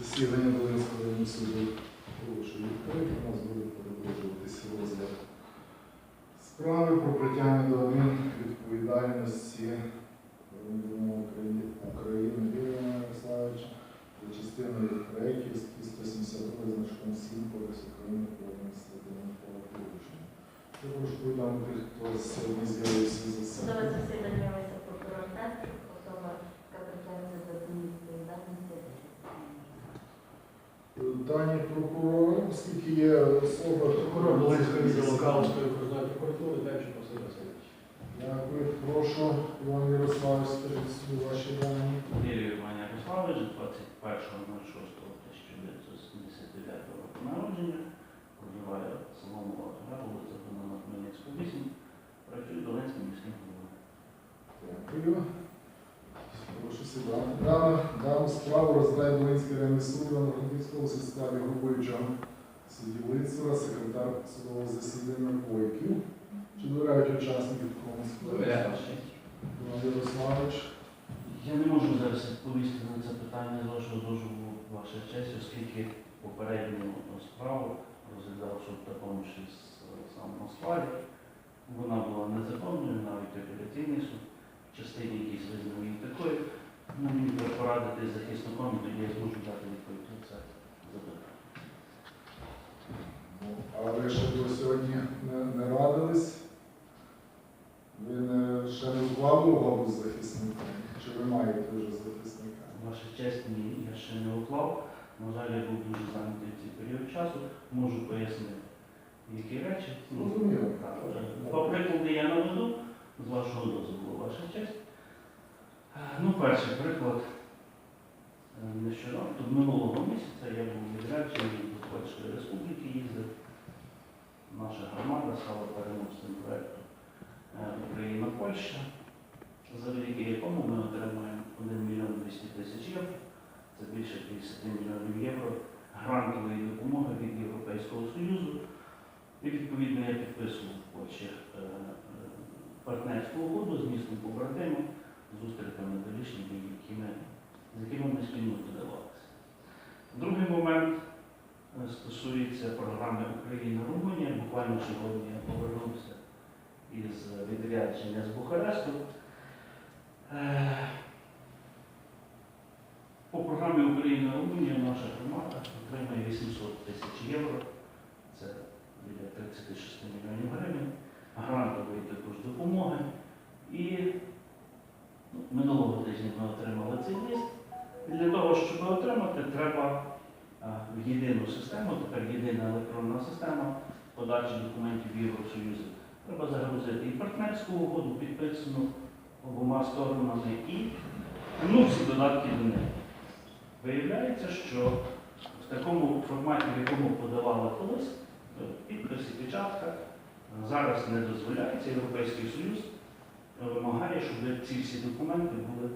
Засідання Долинського районного суду оголошую відкритим. У нас буде продовжуватися розгляд справи про притягнення до адмінвідповідальності громадянина України Вільяма Ярославовича за частиною 3 статті 170 значком 7 Кодексу України про адміністративне правопорушення. Я прошу повідомити, хто сьогодні з'явився за Судове це. засідання вивести прокурор Тестрик, особа, яка притягнеться до. Дані прокурора, оскільки є особа Прокурор Волинського відділу Калуської окружної прокуратури Демченко Василь Васильович. Дякую, прошу, Іван Ярославович, скажіть собі ваші дані. Юрій Іван Ярославович, 21.06.1979 року народження, проживає в село Молотова, вулиця Хмельницького, 8, працює Долинським міським головою. Дякую. Прошу сідати. Дану, дану справу розглядає Волинський районний суд Івано-Франківського складі головуючого судді Лицера, секретар судового засідання Бойків. Чи довіряють учасників? Довіряю. Іван Ярославович. Я не можу зараз відповісти на це питання вашого дозволу, ваша честь, оскільки попередню справу розглядав суд в такому ж із самому складі. Вона була незаконною, навіть апеляційний суд, частині якійсь визнав її такою. Ну, мені треба порадити з захисником, і тоді я зможу дати відповідь на це запитання. Ну, А ви ще до сьогодні не, не радились? Ви не, ще не вклали угоду з захисником? Чи ви маєте вже захисника? Ваша честь, ні, я ще не уклав. На жаль, я був дуже зайнятий в цей період часу. Можу пояснити, які речі. Ну, е, По приклади я наведу, з вашого дозволу, ваша честь. Е, Ну, перший приклад. Е, Нещодавно, минулого місяця я був відряджений до Польської Республіки, їздив. Наша громада стала переможцем проєкту е, Україна-Польща, завдяки якому ми отримаємо 1 мільйон 200 тисяч євро. Це більше 50 мільйонів євро грантової допомоги від Європейського Союзу. І відповідно я підписував в Польщі партнерську угоду з містом побратимом, з устриками долішніми, які з якими ми спільно подавалися. Другий момент е, стосується програми Україна-Румунія. Буквально сьогодні я повернувся із відрядження з Бухаресту. Е, По програмі Україна-Румунія наша громада отримає 800 тисяч євро. Це біля 36 мільйонів гривень. Грантової також допомоги. І ну, минулого тижня ми отримали цей лист. І для того, щоб отримати, треба в єдину систему, тепер єдина електронна система подачі документів Євросоюзу. Треба загрузити і партнерську угоду, підписану обома сторонами, і ну, всі додатки до неї. Виявляється, що в такому форматі, в якому подавали колись, то підпис печатка зараз не дозволяється. Європейський Союз е, вимагає, щоб ці всі документи були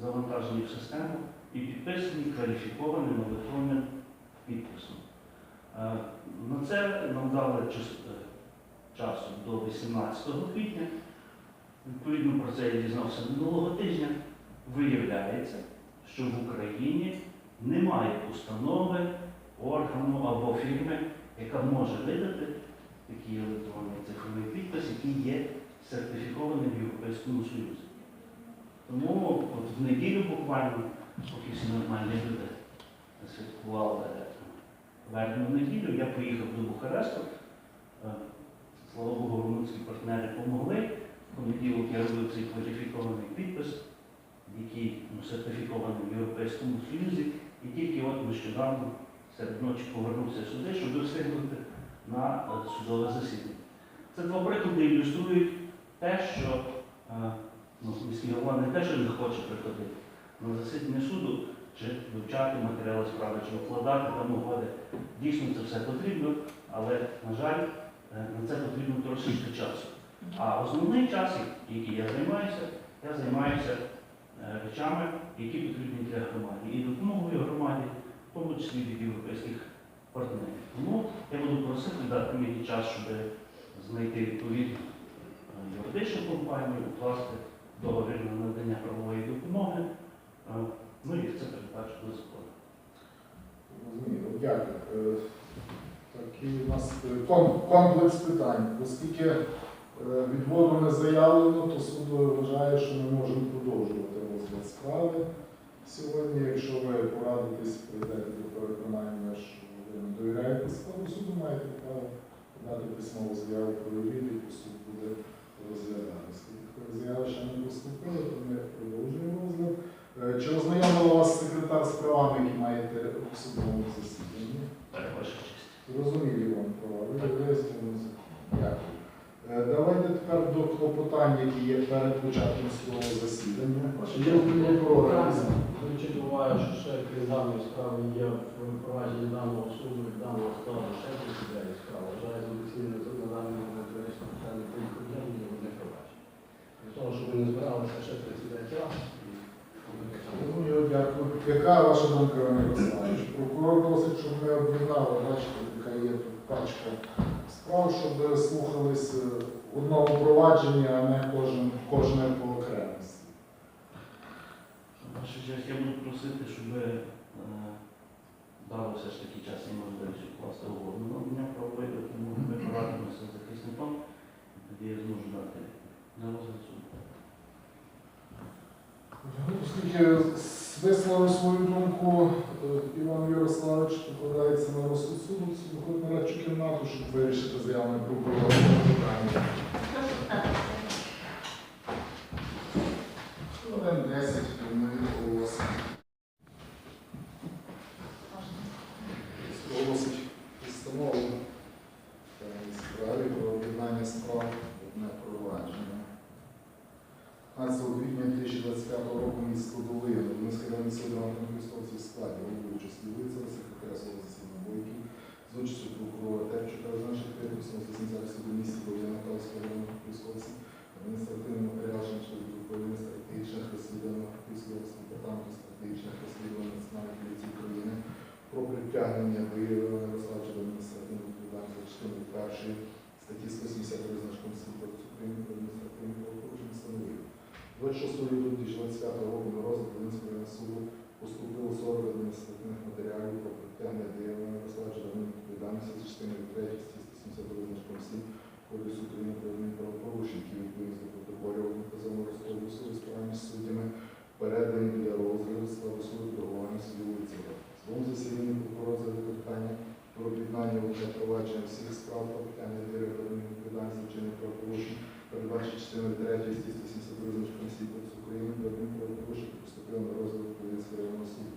завантажені в систему і підписані кваліфікованим електронним підписом. Е, На це нам дали е, часу до 18 квітня. Відповідно про це я дізнався минулого тижня. Виявляється, що в Україні немає установи, органу або фірми, яка може видати такий електронний цифровий підпис, який є сертифікованим в Європейському Союзі. Тому от в неділю буквально, поки всі нормальні люди святкували вербну неділю, я поїхав до Бухаресту. Е, Слава Богу, румунські партнери допомогли. В понеділок я робив цей кваліфікований підпис, який ну, сертифікований в Європейському Союзі, і тільки от нещодавно серед ночі повернувся сюди, щоб встигнути на е, судове засідання. Це два приклади ілюструють те, що е, ну, міський голова не те, що не хоче приходити на засідання суду, чи вивчати матеріали справи, чи вкладати там угоди. Дійсно, це все потрібно, але, на жаль, е, на це потрібно трошечки часу. А основний час, який я займаюся, я займаюся е, речами, які потрібні для громади. І допомогою громаді, в тому числі від європейських партнерів. Тому я буду просити дати мені час, щоб знайти відповідну е, юридичну компанію, укласти договір на надання правової допомоги. Е, Ну і це передбачено законом. дякую. Е, Такий у нас комплекс питань. Оскільки відводу не заявлено, то суд вважає, що ми можемо продовжувати розгляд справи сьогодні. Якщо ви порадитесь, прийдете до переконання, що ви не довіряєте складу суду, маєте право подати письмову заяву про відповідь, суд буде розглядати. Заяви ще не поступило, то ми продовжуємо розгляд. Е, Чи ознайомила вас секретар з правами, які маєте у судовому засіданні? Так, ваша честь. Зрозумілі вам права. Ви вияснили. Дякую. Е, до клопотань, які є перед початком судового засідання. Речі буває, що ще крім даної справи є в провадженні даного суду даного складу ще присідає справа. Вважаю за доцільне тут на даний момент вирішити питання порядку денного і не провадження. Для того, щоб ви не збиралися ще присідати раз. Думаю, дякую. Яка ваша думка, Іван Ярославович? Прокурор просить, щоб ми об'єднали, бачите, яка є тут пачка справ, щоб слухались в одному провадженні, а не кожен, кожне по окремості. Ваша честь, я буду просити, щоб ви е, дали все ж таки час і можливість укласти угоду. Ну, у мене правовий тому ми порадимося з захисником, і тоді я зможу дати на розгляд суду. Оскільки висловив свою думку Іван Ярославович, покладається на розсуд суду, виходить на радчу кімнату, щоб вирішити заявне прокурора питання. Прошу стати. Хвилин 10 приймаю голос. Оголосить постанову в даній справі про об'єднання справ в одне провадження. 15 квітня 2025 року місто Долина, Донецький районний суд Івано-Франківського складі, головуючи Слівицева, секретаря свого засідання Бойків, з участю прокурора Терчука, значить, Петрівського, засідання суду місті Долина, Калського району Франківського адміністративний матеріал щодо управління стратегічних розслідувань Франківського департаменту стратегічних розслідувань Національної поліції України про притягнення виявлення Ярославча до адміністративної відповідальності за частиною першої статті 170 значком 7 Кодексу України про адміністративні правопорушення встановив. 26 лютого 2025 року на розгляд Волинського суду поступило 40 адміністративних матеріалів про притягнення до адміністративної відповідальності за частиною 3 статті 172 значком 7 Кодексу України про адмінправопорушення, які відповідно до протоколів наказано розкладу суду з правами суддями, передані для розгляду складу суду другого судді Луцева. В своєму засіданні прокурор задає питання про об'єднання одне провадження всіх справ про питання директора відповідальності вчинення правопорушень, передбачить частиною 3 статті 172 значком 7 Кодексу України про адмінправопорушення, які поступили на розгляд Волинського районного суду.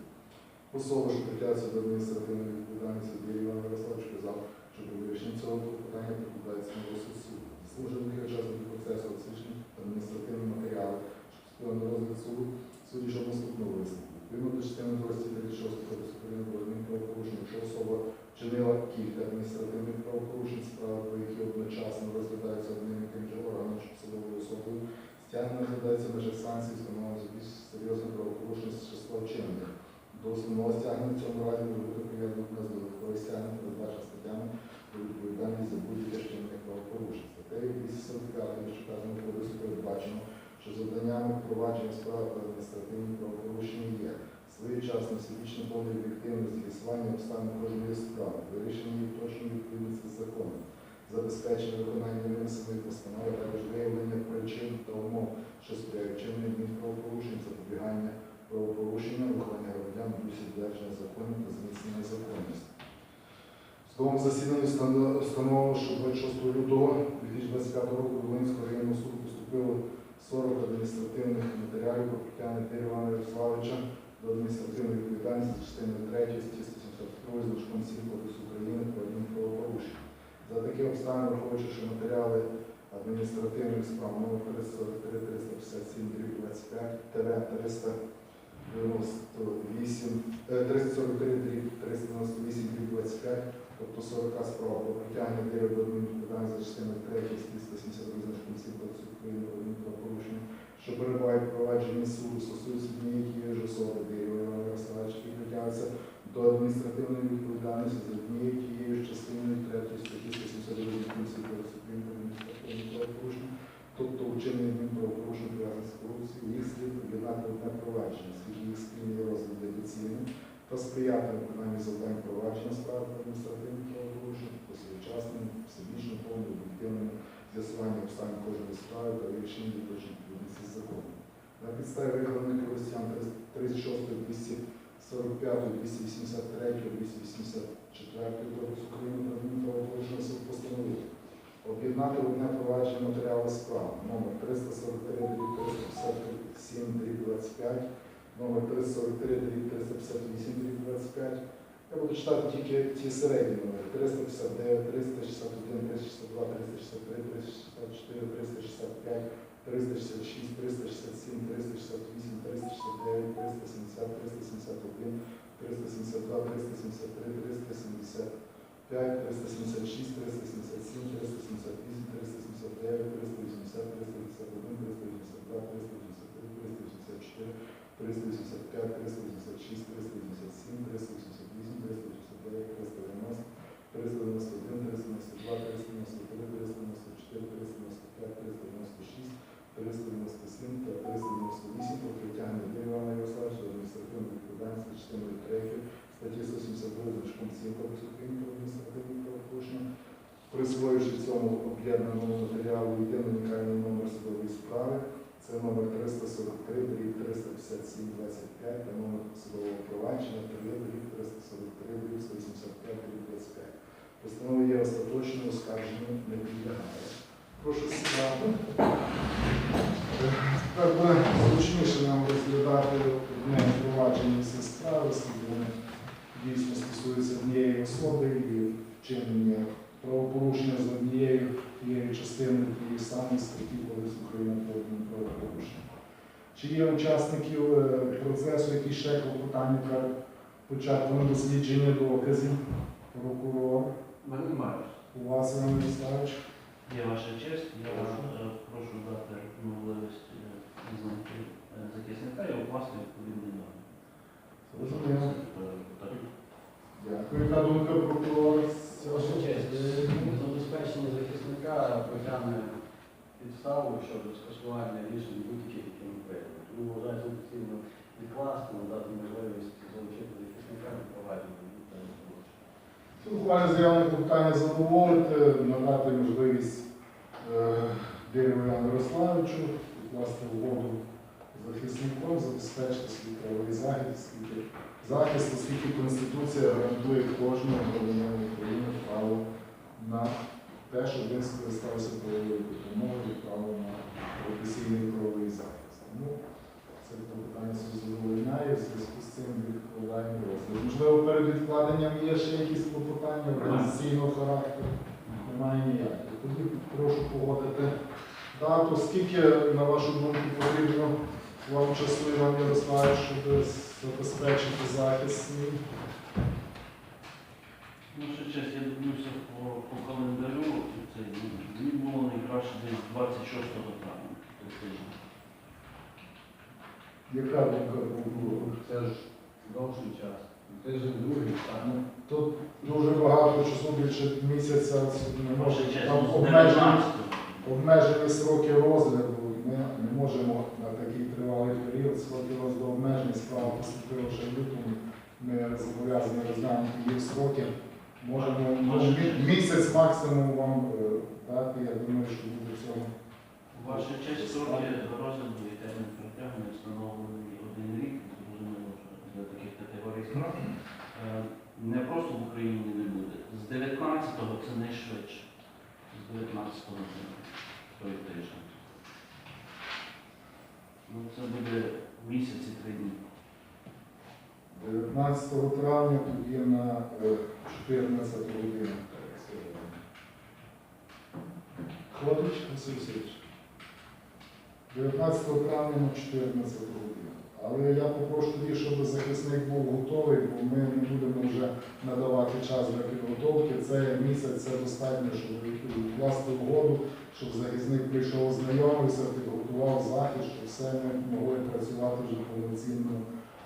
Особа, що притягується до адміністративної відповідальності, Дія Іван Ярославович казав, що при вирішенні цього питання покладається на розсуд суду. Служених учасників процесу оцінюють адміністративні матеріали, що поступили на розгляд суду, судді, що наступного висновку. Відповідно до частини 26 Кодексу України про адмінправопорушення, якщо особа вчинила кілька адміністративних правопорушень, справи, про які одночасно розглядаються одним і тим же органом чи посадовою особою, стягнення розглядається межа санкцій, встановлено за більш серйозне правопорушення з числа вчинених. До основного стягнення в цьому разі може бути приєднано на додаткове стягнення, передбачення статтями про відповідальність за будь-яке вчинення правопорушень. Статтею 245 Вищеказаного кодексу передбачено, що завданнями впровадження справ про адміністративні правопорушення є своєчасне всебічне повне об'єктивне з'ясування обставин кожної справи, вирішення її точної відповідності з законом, забезпечення виконання винесеної постанови, а також виявлення причин та умов, що сприяють вчиненню адмінправопорушень, запобігання правопорушення, виховання громадян, дусі додержання законів та зміцнення законності. В судовому засіданні встановлено, що 26 лютого 2025 року Волинського районного суду поступило 40 адміністративних матеріалів про притягнення Івана Ярославовича до адміністративної відповідальності за частиною 3 статті 172 значком 7 Кодексу України про адмінправопорушення. За таких обставин, враховуючи, що матеріали адміністративних справ номер 343 357 25 300 98, е, 343 398 дріб 25, тобто 40 справ про притягнення вияву до адмінвідповідальності за частиною 3 статті 172 значком 7 Кодексу України про адмінправопорушення, що перебувають в провадженні суду, стосуються однієї ж особи, де Івана Ярославович, які притягуються до адміністративної відповідальності за однією тією частиною 3 статті 172 значком 7 Кодексу України про адміністративні правопорушення, тобто вчинення адмінправопорушень пов'язаних з корупцією, їх слід об'єднати в одне провадження, оскільки їх спільний розгляд є та сприяти виконанню завдань провадження справи про адміністративних правопорушень та своєчасним, всебічно повним об'єктивним з'ясуванням обставин кожної справи та відповідної відповідності з законом. На підставі викладених користям 36, 245, 283, 284 Кодексу України про адмінправопорушення постановив об'єднати одне провадження матеріали справ номер 343 357 25 номер 343 358 25 Я буду читати тільки ті середні номери. 359, 361, 362, 363, 364, 365 366, 367, 368, 369, 370, 371, 372, 373, 375, 376, 377, 378, 379, 380, 381, 382, 383, 384, 385, 386, 387, 388, 389, 390, 391, 392, 393, 394, 395, 396, 397 та 398 про притягнення Юрія Івана Ярославовича до адміністративної відповідальності частиною 3 статті 172 значком 7 Кодексу України про адміністративні правопорушення, присвоївши цьому об'єднаному матеріалу єдиний унікальний номер судової справи, це номер 343, дріб 357, 25 та номер судового провадження 3, дріб 343, дріб 185, дріб 25. Постанова є остаточною, оскарженню не підлягає. Прошу сідати. Тепер буде зручніше нам розглядати одне провадження всі справи, оскільки вони дійсно стосуються однієї особи і вчинення правопорушення з однією тією частиною тієї самої статті Кодексу України про правопорушення. Чи є учасників е, процесу, які ще клопотання початку дослідження доказів прокурор? У мене немає. У вас, Іван Вячеславович? Є ваша честь, я вас е, прошу дати можливість е, знайти е, захисника і укласти. Зрозуміло. Так. Дякую. Яка думка прокурора? з цього? Ваша честь, е, забезпечення захисника потягне підставу щодо скасування рішень будь-яких, які ми прийняли. Тому вважаю за доцільно відкласти, надати можливість залучити захисника до провадження. Ухвалі заявне питання задоволити, надати можливість е, Дереву Івану Ярославовичу укласти угоду захисником, забезпечити свій правовий захист, захист, оскільки Конституція гарантує кожному громадянину України право на те, щоб він скористався правовою допомогою, право на професійний правовий захист. Це питання задовольняє, в зв'язку з цим відкладаємо розгляд. Можливо, перед відкладенням є ще якісь клопотання організаційного характеру? Немає ніяких. Тоді прошу погодити дату. Скільки, на вашу думку, потрібно вам часу, Іван Ярославович, щоб забезпечити захист? Ну, ще честь, я дивлюся по, по календарю, це ну, мені було найкраще десь 26 травня. Яка думка прокурора? Це ж довший час. Тиждень другий. Ну, Тут дуже багато часу, більше місяця не може. Там обмежені, обмежені сроки розгляду. Ми не можемо на такий тривалий період сроки розгляду обмежені. Справа поступила ще в лютому. Ми зобов'язані розглянути її сроки. Можемо ну, місяць максимум вам е, дати. Я думаю, що буде цього. Ваша честь сроки розгляду і термін притягнення встановлений один рік, зрозуміло, для таких категорій справ. Е, Не просто в Україні не буде. З 19-го це найшвидше. З 19-го це той тиждень. Ну, це буде місяць і три дні. 19 травня тоді на е, 14 годину. Ходить Василь Васильович? 19 травня на 14 годину. Але я попрошу тоді, щоб захисник був готовий, бо ми не будемо вже надавати час для підготовки. Це місяць це достатньо, щоб вкласти угоду, щоб захисник прийшов, знайомився, підготував захист, щоб все ми могли працювати вже повноцінно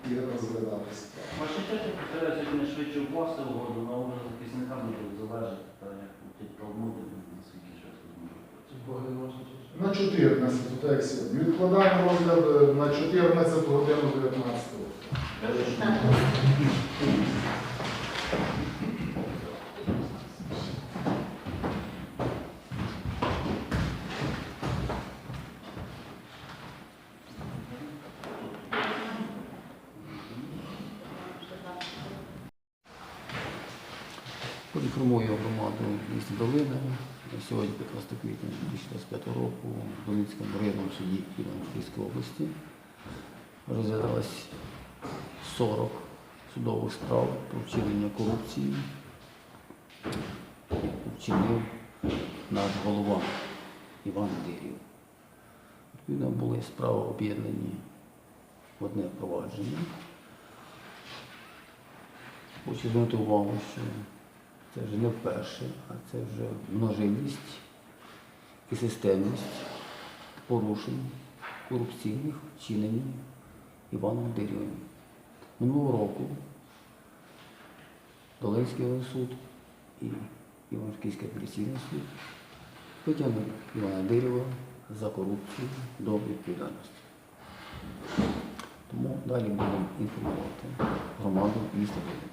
і розглядати справу. Ваша честь, я постараюся якнайшвидше укласти угоду, на образ захисника буде залежати, як будуть промови, наскільки часу зможу. Це Богдан ваша честь. На 14, то як сьогодні. Відкладаємо розгляд е, на 14 годину 19 громаду міста Долина. Сьогодні, 15 квітня 2025 року, в Долинському районному суді Івано-Франківської області розглядалось 40 судових справ про вчинення корупції, яку вчинив наш голова Іван Дирів. Відповідно, були справи об'єднані в одне провадження. Хочу звернути увагу, що це вже не вперше, а це вже множинність і системність порушень корупційних вчинень Іваном Дирівим. Минулого року Долинський суд і Івано-Франківський апеляційний суд витягнув Івана Дирєва за корупцію до відповідальності. Тому далі будемо інформувати громаду міста Долини.